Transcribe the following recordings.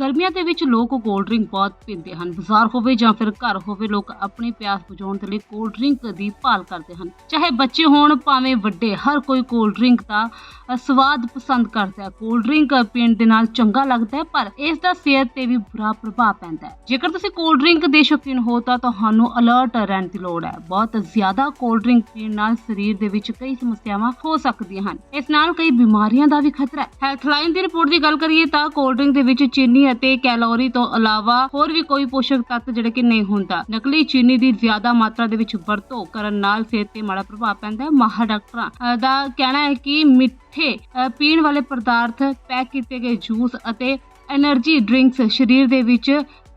ਗਰਮੀਆਂ ਦੇ ਵਿੱਚ ਲੋਕ ਕੋਲਡ ਡਰਿੰਕ ਬਹੁਤ ਪੀਂਦੇ ਹਨ। ਬਾਜ਼ਾਰ ਹੋਵੇ ਜਾਂ ਫਿਰ ਘਰ ਹੋਵੇ, ਲੋਕ ਆਪਣੀ ਪਿਆਸ ਬੁਝਾਉਣ ਦੇ ਲਈ ਕੋਲਡ ਡਰਿੰਕ ਦੀ ਭਾਲ ਕਰਦੇ ਹਨ। ਚਾਹੇ ਬੱਚੇ ਹੋਣ, ਭਾਵੇਂ ਵੱਡੇ, ਹਰ ਕੋਈ ਕੋਲਡ ਡਰਿੰਕ ਦਾ ਸਵਾਦ ਪਸੰਦ ਕਰਦਾ ਹੈ। ਕੋਲਡ ਡਰਿੰਕ ਪੀਣ ਦੇ ਨਾਲ ਚੰਗਾ ਲੱਗਦਾ ਹੈ, ਪਰ ਇਸ ਦਾ ਸਿਹਤ ਤੇ ਵੀ ਬੁਰਾ ਪ੍ਰਭਾਵ ਪੈਂਦਾ ਹੈ। ਜੇਕਰ ਤੁਸੀਂ ਕੋਲਡ ਡਰਿੰਕ ਦੇ ਸ਼ੌਕੀਨ ਹੋ, ਤਾਂ ਤੁਹਾਨੂੰ ਅਲਰਟ ਰਹਿਣ ਦੀ ਲੋੜ ਹੈ। ਬਹੁਤ ਜ਼ਿਆਦਾ ਕੋਲਡ ਡਰਿੰਕ ਪੀਣ ਨਾਲ ਸਰੀਰ ਦੇ ਵਿੱਚ ਕਈ ਸਮੱਸਿਆਵਾਂ ਹੋ ਸਕਦੀਆਂ ਹਨ। ਇਸ ਨਾਲ ਕਈ ਬਿਮਾਰੀਆਂ ਦਾ ਵੀ ਖਤਰਾ ਹੈ। ਹੈਲਥਲਾਈਨ ਦੀ ਰਿਪੋਰਟ ਦੀ ਗੱਲ ਕਰੀਏ, ਤਾਂ ਕੋਲਡ ਡਰਿੰਕ ਦੇ ਵਿੱਚ ਚੀਨੀ ਚੀਨੀ ਅਤੇ ਕੈਲੋਰੀ ਤੋਂ ਇਲਾਵਾ ਹੋਰ ਵੀ ਕੋਈ ਪੋਸ਼ਕ ਤੱਤ ਜਿਹੜੇ ਕਿ ਨਹੀਂ ਹੁੰਦਾ। ਨਕਲੀ ਚੀਨੀ ਦੀ ਜ਼ਿਆਦਾ ਮਾਤਰਾ ਦੇ ਵਿੱਚ ਵਰਤੋਂ ਕਰਨ ਨਾਲ ਸਿਹਤ ਤੇ ਮਾੜਾ ਪ੍ਰਭਾਵ ਪੈਂਦਾ ਹੈ ਮਾਹਰ ਡਾਕਟਰਾਂ ਦਾ ਕਹਿਣਾ ਹੈ ਕਿ ਮਿੱਠੇ ਪੀਣ ਵਾਲੇ ਪਦਾਰਥ ਪੈਕ ਕੀਤੇ ਗਏ ਜੂਸ ਅਤੇ એનર્ਜੀ ਡਰਿੰਕਸ ਸਰੀਰ ਦੇ ਵਿੱਚ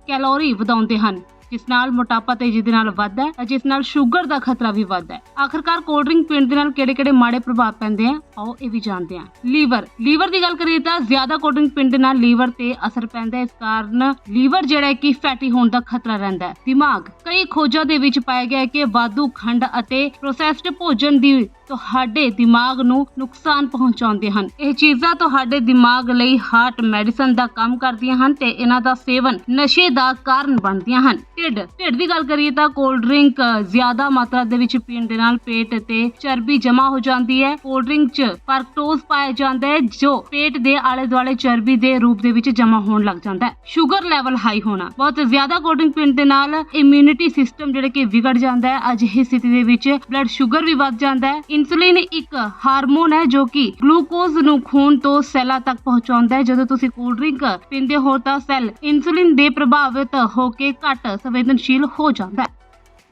ਕੈਲੋਰੀ ਵਧਾਉਂਦੇ ਹਨ। ਜਿਸ ਨਾਲ ਮੋਟਾਪਾ ਤੇਜ਼ੀ ਦੇ ਨਾਲ ਵੱਧਦਾ ਹੈ, ਜਿਸ ਨਾਲ ਸ਼ੂਗਰ ਦਾ ਖਤਰਾ ਵੀ ਵੱਧਦਾ ਹੈ। ਆਖਰਕਾਰ ਕੋਲਡ ਡਰਿੰਕ ਪੀਣ ਦੇ ਨਾਲ ਕਿਹੜੇ-ਕਿਹੜੇ ਮਾੜੇ ਪ੍ਰਭਾਵ ਪੈਂਦੇ ਆ? ਆਓ ਇਹ ਵੀ ਜਾਣਦੇ ਹਾਂ। ਲੀਵਰ ਲੀਵਰ ਦੀ ਗੱਲ ਕਰੀਏ ਤਾਂ ਜ਼ਿਆਦਾ ਕੋਲਡ ਡਰਿੰਕ ਪੀਣ ਦੇ ਨਾਲ ਲੀਵਰ ਤੇ ਅਸਰ ਪੈਂਦਾ ਹੈ। ਇਸ ਕਾਰਨ ਲੀਵਰ ਜਿਹੜਾ ਹੈ ਕਿ ਫੈਟੀ ਹੋਣ ਦਾ ਖਤਰਾ ਰਹਿੰਦਾ ਹੈ। ਦਿਮਾਗ, ਕਈ ਖੋਜਾਂ ਦੇ ਵਿੱਚ ਪਾਇਆ ਗਿਆ ਹੈ ਕਿ ਵਾਧੂ ਖੰਡ ਅਤੇ ਪ੍ਰੋਸੈਸਡ ਭੋਜਨ ਦੀ ਤੁਹਾਡੇ ਦਿਮਾਗ ਨੂੰ ਨੁਕਸਾਨ ਪਹੁੰਚਾਉਂਦੇ ਹਨ। ਇਹ ਚੀਜ਼ਾਂ ਤੁਹਾਡੇ ਦਿਮਾਗ ਲਈ ਹਾਰਟ ਮੈਡੀਸਨ ਦਾ ਕੰਮ ਕਰਦੀਆਂ ਹਨ ਤੇ ਇਹਨਾਂ ਦਾ ਸੇਵਨ ਨਸ਼ੇ ਦਾ ਕਾਰਨ ਬਣਦੀਆਂ ਹਨ। ਢਿੱਡ ਢਿੱਡ ਦੀ ਗੱਲ ਕਰੀਏ ਤਾਂ ਕੋਲਡ ਡਰਿੰਕ ਜ਼ਿਆਦਾ ਮਾਤਰਾ ਦੇ ਵਿੱਚ ਪੀਣ ਦੇ ਨਾਲ ਪੇਟ ਤੇ ਚਰਬੀ ਜਮ੍ਹਾਂ ਹੋ ਜਾਂਦੀ ਹੈ। ਕੋਲਡ ਡਰਿੰਕ 'ਚ ਫਰਕਟੋਜ਼ ਪਾਇਆ ਜਾਂਦਾ ਹੈ, ਜੋ ਪੇਟ ਦੇ ਆਲੇ ਦੁਆਲੇ ਚਰਬੀ ਦੇ ਰੂਪ ਦੇ ਵਿੱਚ ਜਮ੍ਹਾਂ ਹੋਣ ਲੱਗ ਜਾਂਦਾ ਹੈ। ਸ਼ੂਗਰ ਲੈਵਲ ਹਾਈ ਹੋਣਾ। ਬਹੁਤ ਜ਼ਿਆਦਾ ਕੋਲਡ ਡਰਿੰਕ ਪੀਣ ਦੇ ਨਾਲ ਇਮਿਊਨਿਟੀ ਸਿਸਟਮ ਜਿਹੜੇ ਕਿ ਵਿਗੜ ਜਾਂਦਾ ਹੈ। ਅਜਿਹੀ ਸਥਿਤੀ ਦੇ ਵਿੱਚ ਬਲੱਡ ਸ਼ੂਗਰ ਵੀ ਵੱਧ ਜਾਂਦਾ ਹੈ। ਇਨਸੂਲਿਨ ਇੱਕ ਹਾਰਮੋਨ ਹੈ ਜੋ ਕਿ ਗਲੂਕੋਜ਼ ਨੂੰ ਖੂਨ ਤੋਂ ਸੈੱਲਾਂ ਤੱਕ ਪਹੁੰਚਾਉਂਦਾ ਹੈ। ਜਦੋਂ ਤੁਸੀਂ ਕੋਲਡ ਡਰਿੰਕ ਪੀਂਦੇ ਹੋ ਤਾਂ ਸੈੱਲ ਇਨਸੂਲਿਨ ਦੇ ਪ੍ਰਭਾਵਿਤ ਹੋ ਕੇ ਘੱਟ ਸੰਵੇਦਨਸ਼ੀਲ ਹੋ ਜਾਂਦਾ ਹੈ।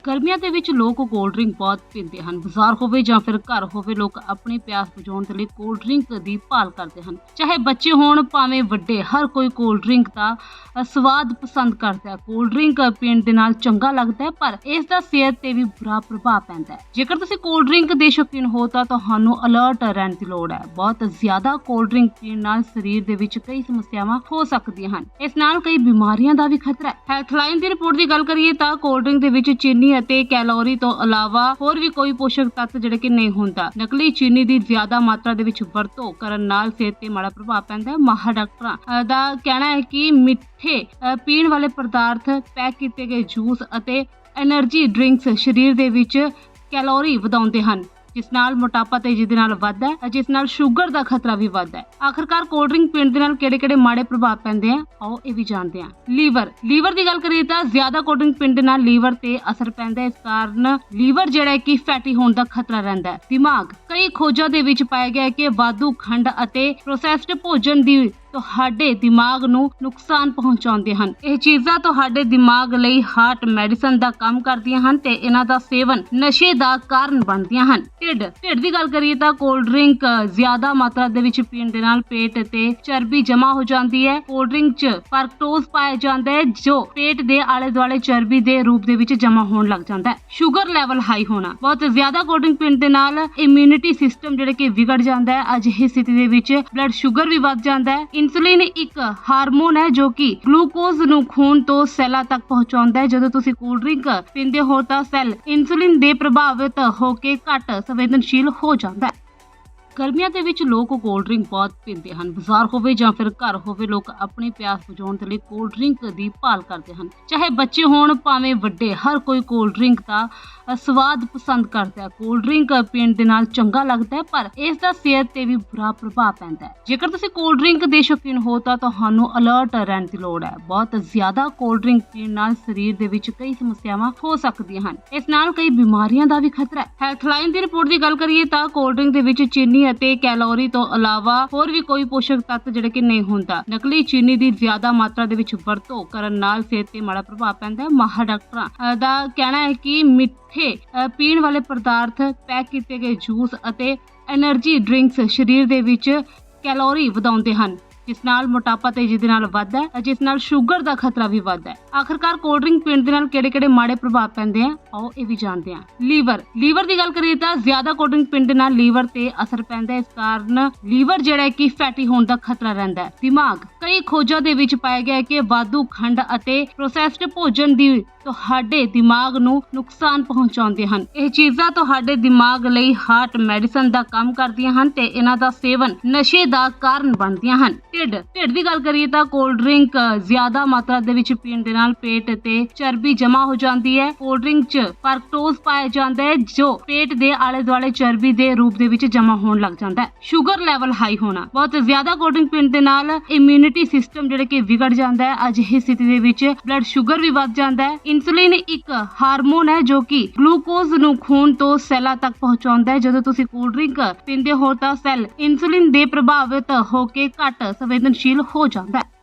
ਗਰਮੀਆਂ ਦੇ ਵਿੱਚ ਲੋਕ ਕੋਲਡ ਡਰਿੰਕ ਬਹੁਤ ਪੀਂਦੇ ਹਨ। ਬਾਜ਼ਾਰ ਹੋਵੇ ਜਾਂ ਫਿਰ ਘਰ ਹੋਵੇ, ਲੋਕ ਆਪਣੀ ਪਿਆਸ ਬੁਝਾਉਣ ਦੇ ਲਈ ਕੋਲਡ ਡਰਿੰਕ ਦੀ ਭਾਲ ਕਰਦੇ ਹਨ। ਚਾਹੇ ਬੱਚੇ ਹੋਣ, ਭਾਵੇਂ ਵੱਡੇ, ਹਰ ਕੋਈ ਕੋਲਡ ਡਰਿੰਕ ਦਾ ਸਵਾਦ ਪਸੰਦ ਕਰਦਾ ਹੈ। ਕੋਲਡ ਡਰਿੰਕ ਪੀਣ ਦੇ ਨਾਲ ਚੰਗਾ ਲੱਗਦਾ ਹੈ, ਪਰ ਇਸ ਦਾ ਸਿਹਤ ਤੇ ਵੀ ਬੁਰਾ ਪ੍ਰਭਾਵ ਪੈਂਦਾ ਹੈ। ਜੇਕਰ ਤੁਸੀਂ ਕੋਲਡ ਡਰਿੰਕ ਦੇ ਸ਼ੌਕੀਨ ਹੋ, ਤਾਂ ਤੁਹਾਨੂੰ ਅਲਰਟ ਰਹਿਣ ਦੀ ਲੋੜ ਹੈ। ਬਹੁਤ ਜ਼ਿਆਦਾ ਕੋਲਡ ਡਰਿੰਕ ਪੀਣ ਨਾਲ ਸਰੀਰ ਦੇ ਵਿੱਚ ਕਈ ਸਮੱਸਿਆਵਾਂ ਹੋ ਸਕਦੀਆਂ ਹਨ। ਇਸ ਨਾਲ ਕਈ ਬਿਮਾਰੀਆਂ ਦਾ ਵੀ ਖਤਰਾ ਹੈ। ਹੈਲਥਲਾਈਨ ਦੀ ਰਿਪੋਰਟ ਦੀ ਗੱਲ ਕਰੀਏ, ਤਾਂ ਕੋਲਡ ਡਰਿੰਕ ਦੇ ਵਿੱਚ ਚੀਨੀ ਚੀਨੀ ਅਤੇ ਕੈਲੋਰੀ ਤੋਂ ਇਲਾਵਾ ਹੋਰ ਵੀ ਕੋਈ ਪੋਸ਼ਕ ਤੱਤ ਜਿਹੜੇ ਕਿ ਨਹੀਂ ਹੁੰਦਾ। ਨਕਲੀ ਚੀਨੀ ਦੀ ਜ਼ਿਆਦਾ ਮਾਤਰਾ ਦੇ ਵਿੱਚ ਵਰਤੋਂ ਕਰਨ ਨਾਲ ਸਿਹਤ ਤੇ ਮਾੜਾ ਪ੍ਰਭਾਵ ਪੈਂਦਾ ਹੈ, ਮਹਾ ਡਾਕਟਰਾਂ। ਦਾ ਕਹਿਣਾ ਹੈ ਕਿ ਮਿੱਠੇ ਪੀਣ ਵਾਲੇ ਪਦਾਰਥ ਪੈਕ ਕੀਤੇ ਗਏ ਜੂਸ ਅਤੇ એનર્ਜੀ ਡਰਿੰਕਸ ਸਰੀਰ ਦੇ ਵਿੱਚ ਕੈਲੋਰੀ ਵਧਾਉਂਦੇ ਹਨ। ਜਿਸ ਨਾਲ ਮੋਟਾਪਾ ਤੇਜ਼ੀ ਦੇ ਨਾਲ ਵੱਧਦਾ ਹੈ ਜਿਸ ਨਾਲ ਸ਼ੂਗਰ ਦਾ ਖਤਰਾ ਵੀ ਵੱਧਦਾ ਹੈ। ਆਖਰਕਾਰ ਕੋਲਡ ਡਰਿੰਕ ਪੀਣ ਦੇ ਨਾਲ ਕਿਹੜੇ-ਕਿਹੜੇ ਮਾੜੇ ਪ੍ਰਭਾਵ ਪੈਂਦੇ ਆ? ਆਓ ਇਹ ਵੀ ਜਾਣਦੇ ਹਾਂ। ਲੀਵਰ। ਲੀਵਰ ਦੀ ਗੱਲ ਕਰੀਏ ਤਾਂ ਜ਼ਿਆਦਾ ਕੋਲਡ ਡਰਿੰਕ ਪੀਣ ਦੇ ਨਾਲ ਲੀਵਰ ਤੇ ਅਸਰ ਪੈਂਦਾ ਹੈ। ਇਸ ਕਾਰਨ ਲੀਵਰ ਜਿਹੜਾ ਹੈ ਕਿ ਫੈਟੀ ਹੋਣ ਦਾ ਖਤਰਾ ਰਹਿੰਦਾ ਹੈ। ਦਿਮਾਗ। ਕਈ ਖੋਜਾਂ ਦੇ ਵਿੱਚ ਪਾਇਆ ਗਿਆ ਕਿ ਵਾਧੂ ਖੰਡ ਅਤੇ ਪ੍ਰੋਸੈਸਡ ਭੋਜਨ ਦੀ ਤੁਹਾਡੇ ਦਿਮਾਗ ਨੂੰ ਨੁਕਸਾਨ ਪਹੁੰਚਾਉਂਦੇ ਹਨ। ਇਹ ਚੀਜ਼ਾਂ ਤੁਹਾਡੇ ਦਿਮਾਗ ਲਈ ਹਾਰਟ ਮੈਡੀਸਨ ਦਾ ਕੰਮ ਕਰਦੀਆਂ ਹਨ ਤੇ ਇਹਨਾਂ ਦਾ ਸੇਵਨ ਨਸ਼ੇ ਦਾ ਕਾਰਨ ਬਣਦੀਆਂ ਹਨ। ਢਿੱਡ ਢਿੱਡ ਦੀ ਗੱਲ ਕਰੀਏ ਤਾਂ ਕੋਲਡ ਡਰਿੰਕ ਜ਼ਿਆਦਾ ਮਾਤਰਾ ਦੇ ਵਿੱਚ ਪੀਣ ਦੇ ਨਾਲ ਪੇਟ ਤੇ ਚਰਬੀ ਜਮ੍ਹਾਂ ਹੋ ਜਾਂਦੀ ਹੈ। ਕੋਲਡ ਡਰਿੰਕ 'ਚ ਫਰਕਟੋਜ਼ ਪਾਇਆ ਜਾਂਦਾ ਹੈ, ਜੋ ਪੇਟ ਦੇ ਆਲੇ ਦੁਆਲੇ ਚਰਬੀ ਦੇ ਰੂਪ ਦੇ ਵਿੱਚ ਜਮ੍ਹਾਂ ਹੋਣ ਲੱਗ ਜਾਂਦਾ ਹੈ। ਸ਼ੂਗਰ ਲੈਵਲ ਹਾਈ ਹੋਣਾ। ਬਹੁਤ ਜ਼ਿਆਦਾ ਕੋਲਡ ਡਰਿੰਕ ਪੀਣ ਦੇ ਨਾਲ ਇਮਿਊਨਿਟੀ ਸਿਸਟਮ ਜਿਹੜੇ ਕਿ ਵਿਗੜ ਜਾਂਦਾ ਹੈ ਅਜਿਹੀ ਸਥਿਤੀ ਦੇ ਵਿੱਚ ਬਲੱਡ ਸ਼ੂਗਰ ਵੀ ਵੱਧ ਜਾਂਦਾ ਹੈ। ਇਨਸੂਲਿਨ ਇੱਕ ਹਾਰਮੋਨ ਹੈ ਜੋ ਕਿ ਗਲੂਕੋਜ਼ ਨੂੰ ਖੂਨ ਤੋਂ ਸੈੱਲਾਂ ਤੱਕ ਪਹੁੰਚਾਉਂਦਾ ਹੈ। ਜਦੋਂ ਤੁਸੀਂ ਕੋਲਡ ਡਰਿੰਕ ਪੀਂਦੇ ਹੋ ਤਾਂ ਸੈੱਲ ਇਨਸੂਲਿਨ ਦੇ ਪ੍ਰਭਾਵਿਤ ਹੋ ਕੇ ਘੱਟ ਸੰਵੇਦਨਸ਼ੀਲ ਹੋ ਜਾਂਦਾ ਹੈ। ਗਰਮੀਆਂ ਦੇ ਵਿੱਚ ਲੋਕ ਕੋਲਡ ਡਰਿੰਕ ਬਹੁਤ ਪੀਂਦੇ ਹਨ। ਬਾਜ਼ਾਰ ਹੋਵੇ ਜਾਂ ਫਿਰ ਘਰ ਹੋਵੇ, ਲੋਕ ਆਪਣੀ ਪਿਆਸ ਬੁਝਾਉਣ ਦੇ ਲਈ ਕੋਲਡ ਡਰਿੰਕ ਦੀ ਭਾਲ ਕਰਦੇ ਹਨ। ਚਾਹੇ ਬੱਚੇ ਹੋਣ, ਭਾਵੇਂ ਵੱਡੇ, ਹਰ ਕੋਈ ਕੋਲਡ ਡਰਿੰਕ ਦਾ ਸਵਾਦ ਪਸੰਦ ਕਰਦਾ ਹੈ। ਕੋਲਡ ਡਰਿੰਕ ਪੀਣ ਦੇ ਨਾਲ ਚੰਗਾ ਲੱਗਦਾ ਹੈ, ਪਰ ਇਸ ਦਾ ਸਿਹਤ ਤੇ ਵੀ ਬੁਰਾ ਪ੍ਰਭਾਵ ਪੈਂਦਾ ਹੈ। ਜੇਕਰ ਤੁਸੀਂ ਕੋਲਡ ਡਰਿੰਕ ਦੇ ਸ਼ੌਕੀਨ ਹੋ, ਤਾਂ ਤੁਹਾਨੂੰ ਅਲਰਟ ਰਹਿਣ ਦੀ ਲੋੜ ਹੈ। ਬਹੁਤ ਜ਼ਿਆਦਾ ਕੋਲਡ ਡਰਿੰਕ ਪੀਣ ਨਾਲ ਸਰੀਰ ਦੇ ਵਿੱਚ ਕਈ ਸਮੱਸਿਆਵਾਂ ਹੋ ਸਕਦੀਆਂ ਹਨ। ਇਸ ਨਾਲ ਕਈ ਬਿਮਾਰੀਆਂ ਦਾ ਵੀ ਖਤਰਾ ਹੈ। ਹੈਲਥਲਾਈਨ ਦੀ ਰਿਪੋਰਟ ਦੀ ਗੱਲ ਕਰੀਏ, ਤਾਂ ਕੋਲਡ ਡਰਿੰਕ ਦੇ ਵਿੱਚ ਚੀਨੀ ਅਤੇ ਕੈਲੋਰੀ ਤੋਂ ਇਲਾਵਾ ਹੋਰ ਵੀ ਕੋਈ ਪੋਸ਼ਕ ਤੱਤ ਜਿਹੜਾ ਕਿ ਨਹੀਂ ਹੁੰਦਾ। ਨਕਲੀ ਚੀਨੀ ਦੀ ਜ਼ਿਆਦਾ ਮਾਤਰਾ ਦੇ ਵਿੱਚ ਵਰਤੋਂ ਕਰਨ ਨਾਲ ਸਿਹਤ ਤੇ ਮਾੜਾ ਪ੍ਰਭਾਵ ਪੈਂਦਾ ਹੈ ਮਾਹਰ ਡਾਕਟਰਾਂ। ਦਾ ਕਹਿਣਾ ਹੈ ਕਿ ਮਿੱਠੇ ਪੀਣ ਵਾਲੇ ਪਦਾਰਥ ਪੈਕ ਕੀਤੇ ਗਏ ਜੂਸ ਅਤੇ એનર્ਜੀ ਡਰਿੰਕਸ ਸਰੀਰ ਦੇ ਵਿੱਚ ਕੈਲੋਰੀ ਵਧਾਉਂਦੇ ਹਨ। ਜਿਸ ਨਾਲ ਮੋਟਾਪਾ ਤੇਜ਼ੀ ਦੇ ਨਾਲ ਵੱਧਦਾ ਹੈ, ਜਿਸ ਨਾਲ ਸ਼ੂਗਰ ਦਾ ਖਤਰਾ ਵੀ ਵੱਧਦਾ ਹੈ। ਆਖਰਕਾਰ ਕੋਲਡ ਡਰਿੰਕ ਪੀਣ ਦੇ ਨਾਲ ਕਿਹੜੇ-ਕਿਹੜੇ ਮਾੜੇ ਪ੍ਰਭਾਵ ਪੈਂਦੇ ਆ? ਆਓ ਇਹ ਵੀ ਜਾਣਦੇ ਹਾਂ ਲੀਵਰ। ਲੀਵਰ ਦੀ ਗੱਲ ਕਰੀਏ ਤਾਂ ਜ਼ਿਆਦਾ ਕੋਲਡ ਡਰਿੰਕ ਪੀਣ ਦੇ ਨਾਲ ਲੀਵਰ ਤੇ ਅਸਰ ਪੈਂਦਾ ਹੈ। ਇਸ ਕਾਰਨ ਲੀਵਰ ਜਿਹੜਾ ਹੈ ਕਿ ਫੈਟੀ ਹੋਣ ਦਾ ਖਤਰਾ ਰਹਿੰਦਾ ਹੈ। ਦਿਮਾਗ। ਕਈ ਖੋਜਾਂ ਦੇ ਵਿੱਚ ਪਾਇਆ ਗਿਆ ਹੈ ਕਿ ਵਾਧੂ ਖੰਡ ਅਤੇ ਪ੍ਰੋਸੈਸਡ ਭੋਜਨ ਦੀ ਤੁਹਾਡੇ ਦਿਮਾਗ ਨੂੰ ਨੁਕਸਾਨ ਪਹੁੰਚਾਉਂਦੇ ਹਨ। ਇਹ ਚੀਜ਼ਾਂ ਤੁਹਾਡੇ ਦਿਮਾਗ ਲਈ ਹਾਰਟ ਮੈਡੀਸਨ ਦਾ ਕੰਮ ਕਰਦੀਆਂ ਹਨ ਤੇ ਇਹਨਾਂ ਦਾ ਸੇਵਨ ਨਸ਼ੇ ਦਾ ਕਾਰਨ ਬਣਦੀਆਂ ਹਨ। ਢਿੱਡ ਢਿੱਡ ਦੀ ਗੱਲ ਕਰੀਏ ਤਾਂ ਕੋਲਡ ਡਰਿੰਕ ਜ਼ਿਆਦਾ ਮਾਤਰਾ ਦੇ ਵਿੱਚ ਪੀਣ ਦੇ ਨਾਲ ਪੇਟ ਤੇ ਚਰਬੀ ਜਮ੍ਹਾਂ ਹੋ ਜਾਂਦੀ ਹੈ। ਕੋਲਡ ਡਰਿੰਕ 'ਚ ਫਰਕਟੋਜ਼ ਪਾਇਆ ਜਾਂਦਾ ਹੈ, ਜੋ ਪੇਟ ਦੇ ਆਲੇ ਦੁਆਲੇ ਚਰਬੀ ਦੇ ਰੂਪ ਦੇ ਵਿੱਚ ਜਮ੍ਹਾਂ ਹੋਣ ਲੱਗ ਜਾਂਦਾ ਹੈ। ਸ਼ੂਗਰ ਲੈਵਲ ਹਾਈ ਹੋਣਾ। ਬਹੁਤ ਜ਼ਿਆਦਾ ਕੋਲਡ ਡਰਿੰਕ ਪੀਣ ਦੇ ਨਾਲ ਇਮਿਊਨਿਟੀ ਸਿਸਟਮ ਜਿਹੜੇ ਕਿ ਵਿਗੜ ਜਾਂਦਾ ਹੈ। ਅਜਿਹੀ ਸਥਿਤੀ ਦੇ ਵਿੱਚ ਬਲੱਡ ਸ਼ੂਗਰ ਵੀ ਵੱਧ ਜਾਂਦਾ ਹੈ। ਇਨਸੂਲਿਨ ਇੱਕ ਹਾਰਮੋਨ ਹੈ ਜੋ ਕਿ ਗਲੂਕੋਜ਼ ਨੂੰ ਖੂਨ ਤੋਂ ਸੈੱਲਾਂ ਤੱਕ ਪਹੁੰਚਾਉਂਦਾ ਹੈ। ਜਦੋਂ ਤੁਸੀਂ ਕੋਲਡ ਡਰਿੰਕ ਪੀਂਦੇ ਹੋ ਤਾਂ ਸੈੱਲ ਇਨਸੂਲਿਨ ਦੇ ਪ੍ਰਭਾਵਿਤ ਹੋ ਕੇ ਘੱਟ ਸੰਵੇਦਨਸ਼ੀਲ ਹੋ ਜਾਂਦਾ ਹੈ।